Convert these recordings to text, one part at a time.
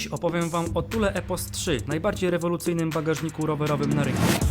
Dziś opowiem Wam o Tule Epos 3, najbardziej rewolucyjnym bagażniku rowerowym na rynku.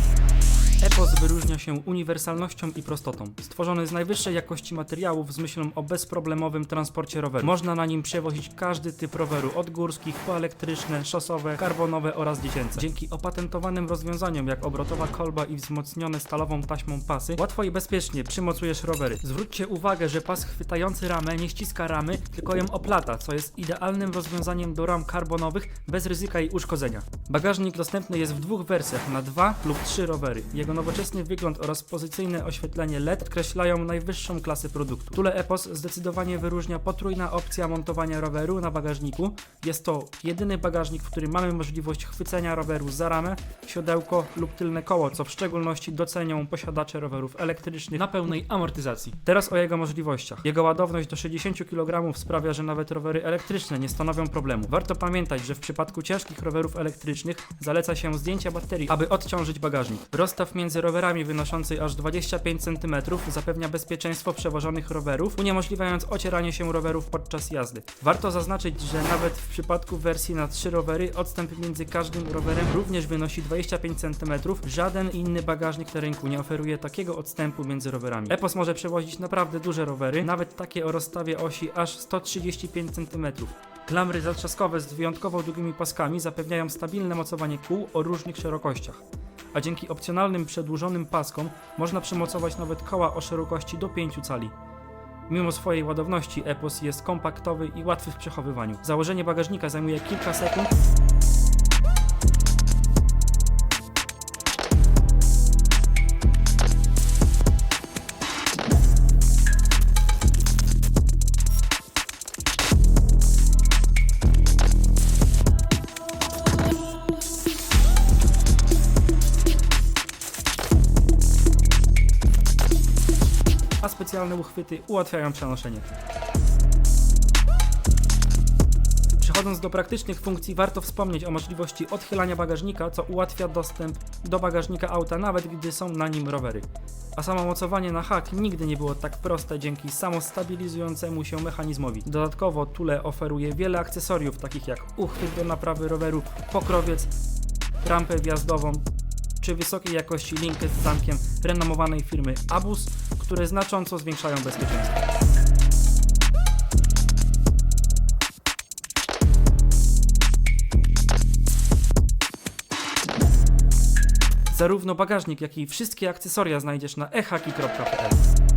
Epos wyróżnia się uniwersalnością i prostotą. Stworzony z najwyższej jakości materiałów z myślą o bezproblemowym transporcie roweru. Można na nim przewozić każdy typ roweru, od górskich po elektryczne, szosowe, karbonowe oraz dziecięce. Dzięki opatentowanym rozwiązaniom jak obrotowa kolba i wzmocnione stalową taśmą pasy, łatwo i bezpiecznie przymocujesz rowery. Zwróćcie uwagę, że pas chwytający ramę nie ściska ramy, tylko ją oplata, co jest idealnym rozwiązaniem do ram karbonowych bez ryzyka jej uszkodzenia. Bagażnik dostępny jest w dwóch wersjach na dwa lub trzy rowery. Jego nowoczesny wygląd oraz pozycyjne oświetlenie LED podkreślają najwyższą klasę produktu. Tule Epos zdecydowanie wyróżnia potrójna opcja montowania roweru na bagażniku. Jest to jedyny bagażnik, w którym mamy możliwość chwycenia roweru za ramę, siodełko lub tylne koło, co w szczególności docenią posiadacze rowerów elektrycznych na pełnej amortyzacji. Teraz o jego możliwościach. Jego ładowność do 60 kg sprawia, że nawet rowery elektryczne nie stanowią problemu. Warto pamiętać, że w przypadku ciężkich rowerów elektrycznych zaleca się zdjęcie baterii, aby odciążyć bagażnik. Rozstaw między rowerami wynoszący aż 25 cm zapewnia bezpieczeństwo przewożonych rowerów, uniemożliwiając ocieranie się rowerów podczas jazdy. Warto zaznaczyć, że nawet w przypadku wersji na 3 rowery odstęp między każdym rowerem również wynosi 25 cm. Żaden inny bagażnik na rynku nie oferuje takiego odstępu między rowerami. Epos może przewozić naprawdę duże rowery, nawet takie o rozstawie osi aż 135 cm. Klamry zatrzaskowe z wyjątkowo długimi paskami zapewniają stabilne mocowanie kół o różnych szerokościach. A dzięki opcjonalnym przedłużonym paskom można przymocować nawet koła o szerokości do 5 cali. Mimo swojej ładowności Epos jest kompaktowy i łatwy w przechowywaniu. Założenie bagażnika zajmuje kilka sekund, a specjalne uchwyty ułatwiają przenoszenie. Przechodząc do praktycznych funkcji, warto wspomnieć o możliwości odchylania bagażnika, co ułatwia dostęp do bagażnika auta, nawet gdy są na nim rowery. A samo mocowanie na hak nigdy nie było tak proste dzięki samostabilizującemu się mechanizmowi. Dodatkowo Tule oferuje wiele akcesoriów, takich jak uchwyt do naprawy roweru, pokrowiec, rampę wjazdową, czy wysokiej jakości linkę z zamkiem renomowanej firmy Abus, które znacząco zwiększają bezpieczeństwo. Zarówno bagażnik, jak i wszystkie akcesoria znajdziesz na ehaki.pl.